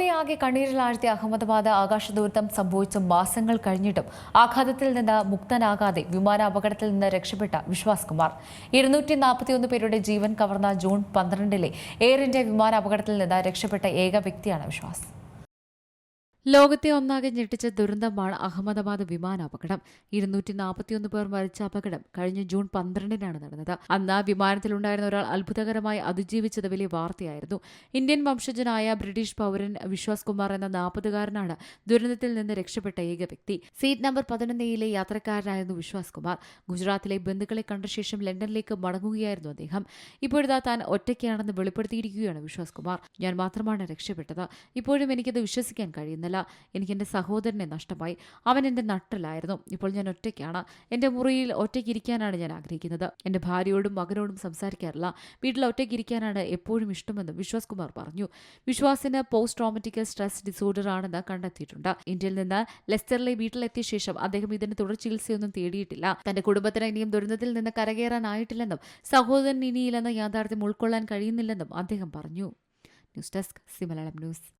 ലോകത്തെ ആകെ കണ്ണീരിലാഴ്ത്തിയ അഹമ്മദാബാദ് ആകാശ ദുരന്തം സംഭവിച്ച മാസങ്ങൾ കഴിഞ്ഞിട്ടും ആഘാതത്തിൽ നിന്ന് മുക്തനാകാതെ വിമാന അപകടത്തിൽ നിന്ന് രക്ഷപ്പെട്ട വിശ്വാസ് കുമാർ. ഇരുന്നൂറ്റി നാൽപ്പത്തിയൊന്ന് പേരുടെ ജീവൻ കവർന്ന ജൂൺ പന്ത്രണ്ടിലെ എയർ ഇന്ത്യ വിമാന അപകടത്തിൽ നിന്ന് രക്ഷപ്പെട്ട ഏക വ്യക്തിയാണ് വിശ്വാസ്. ലോകത്തെ ഒന്നാകെ ഞെട്ടിച്ച ദുരന്തമാണ് അഹമ്മദാബാദ് വിമാനാപകടം. ഇരുന്നൂറ്റി നാൽപ്പത്തിയൊന്ന് പേർ മരിച്ച അപകടം കഴിഞ്ഞ ജൂൺ പന്ത്രണ്ടിനാണ് നടന്നത്. അന്ന് വിമാനത്തിലുണ്ടായിരുന്ന ഒരാൾ അത്ഭുതകരമായി അതിജീവിച്ചത് വലിയ വാർത്തയായിരുന്നു. ഇന്ത്യൻ വംശജനായ ബ്രിട്ടീഷ് പൗരൻ വിശ്വാസ് കുമാർ എന്ന നാൽപ്പതുകാരനാണ് ദുരന്തത്തിൽ നിന്ന് രക്ഷപ്പെട്ട ഏക വ്യക്തി. സീറ്റ് നമ്പർ പതിനൊന്നയിലെ യാത്രക്കാരനായിരുന്നു വിശ്വാസ് കുമാർ. ഗുജറാത്തിലെ ബന്ധുക്കളെ കണ്ട ശേഷം ലണ്ടനിലേക്ക് മടങ്ങുകയായിരുന്നു അദ്ദേഹം. ഇപ്പോഴിതാ താൻ ഒറ്റയ്ക്കാണെന്ന് വെളിപ്പെടുത്തിയിരിക്കുകയാണ് വിശ്വാസ് കുമാർ. ഞാൻ മാത്രമാണ് രക്ഷപ്പെട്ടത്. ഇപ്പോഴും എനിക്കത് വിശ്വസിക്കാൻ കഴിയുന്നില്ല. എനിക്ക് എന്റെ സഹോദരനെ നഷ്ടമായി. അവൻ എന്റെ നട്ടിലായിരുന്നു. ഇപ്പോൾ ഞാൻ ഒറ്റയ്ക്കാണ്. എന്റെ മുറിയിൽ ഒറ്റയ്ക്ക് ഇരിക്കാനാണ് ഞാൻ ആഗ്രഹിക്കുന്നത്. എന്റെ ഭാര്യയോടും മകനോടും സംസാരിക്കാറില്ല. വീട്ടിൽ ഒറ്റയ്ക്ക് ഇരിക്കാനാണ് എപ്പോഴും ഇഷ്ടമെന്നും വിശ്വാസ് കുമാർ പറഞ്ഞു. വിശ്വാസിന് പോസ്റ്റ് ട്രോമറ്റിക്കൽ സ്ട്രെസ് ഡിസോർഡർ ആണെന്ന് കണ്ടെത്തിയിട്ടുണ്ട്. ഇന്ത്യയിൽ നിന്ന് ലെസ്റ്ററിലെ വീട്ടിലെത്തിയ ശേഷം അദ്ദേഹം ഇതിന് തുടർ ചികിത്സയൊന്നും തേടിയിട്ടില്ല. തന്റെ കുടുംബത്തിന് ഇനിയും ദുരന്തത്തിൽ നിന്ന് കരകയറാനായിട്ടില്ലെന്നും സഹോദരൻ ഇനിയില്ലെന്ന യാഥാർത്ഥ്യം ഉൾക്കൊള്ളാൻ കഴിയുന്നില്ലെന്നും അദ്ദേഹം പറഞ്ഞു. News desk C Malayalam news.